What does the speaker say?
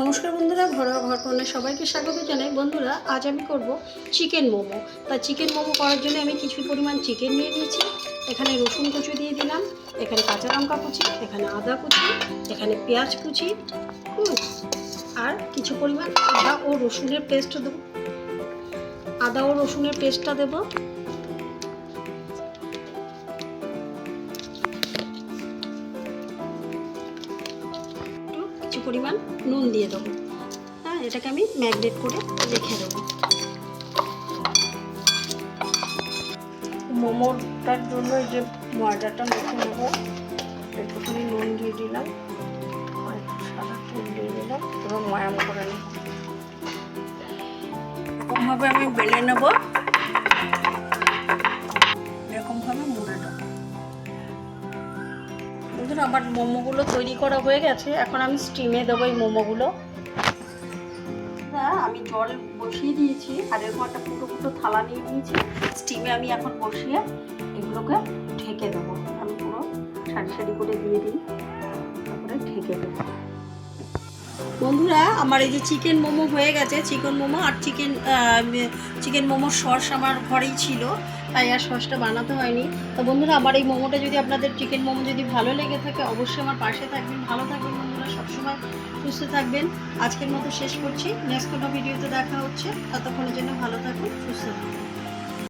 নমস্কার বন্ধুরা, ঘরোয়া ঘর কন্যা সবাইকে স্বাগত জানাই। বন্ধুরা, আজ আমি করব চিকেন মোমো। তা চিকেন মোমো করার জন্য আমি কিছু পরিমাণ চিকেন নিয়ে নিয়েছি। এখানে রসুন কুচি দিয়ে দিলাম, এখানে কাঁচা লঙ্কা কুচি, এখানে আদা কুচি, এখানে পেঁয়াজ কুচি আর কিছু পরিমাণ আদা ও রসুনের পেস্ট দেবো। আদা ও রসুনের পেস্টটা দেবো। কিছু পরিমাণ নুন দিয়ে দেবো। হ্যাঁ এটাকে আমি ম্যাগনেট করে রেখে দেবো। মোমোটার জন্য এই যে ময়দাটা মেখে নেব একটুখানি নুন দিয়ে দিলাম আর সাদা তেল দিয়ে দিলাম এবং ময়াম করে নেব। এরকমভাবে আমি বেলে নেব। বন্ধুরা আমার মোমোগুলো তৈরি করা হয়ে গেছে, এখন আমি স্টিমে দেবো এই মোমোগুলো। আমি জল বসিয়ে দিয়েছি, আর এরকম একটা ফুটো ফুটো থালা নিয়ে নিয়েছি। স্টিমে আমি এখন বসিয়ে এগুলোকে ঢেকে দেবো। আমি পুরো সারি সারি করে দিয়ে দিই, তারপরে ঢেকে দেবো। বন্ধুরা, আমার এই যে চিকেন মোমো হয়ে গেছে চিকেন মোমো আর চিকেন চিকেন মোমোর সস আমার ঘরেই ছিল, তাই আর সসটা বানাতে হয়নি। তো বন্ধুরা, আমার এই মোমোটা যদি আপনাদের চিকেন মোমো যদি ভালো লেগে থাকে, অবশ্যই আমার পাশে থাকবেন, ভালো থাকবেন বন্ধুরা, সবসময় সুস্থ থাকবেন। আজকের মতো শেষ করছি নেক্সট কোনো ভিডিওতে দেখা হচ্ছে, ততক্ষণের জন্য ভালো থাকুন, সুস্থ থাকুন।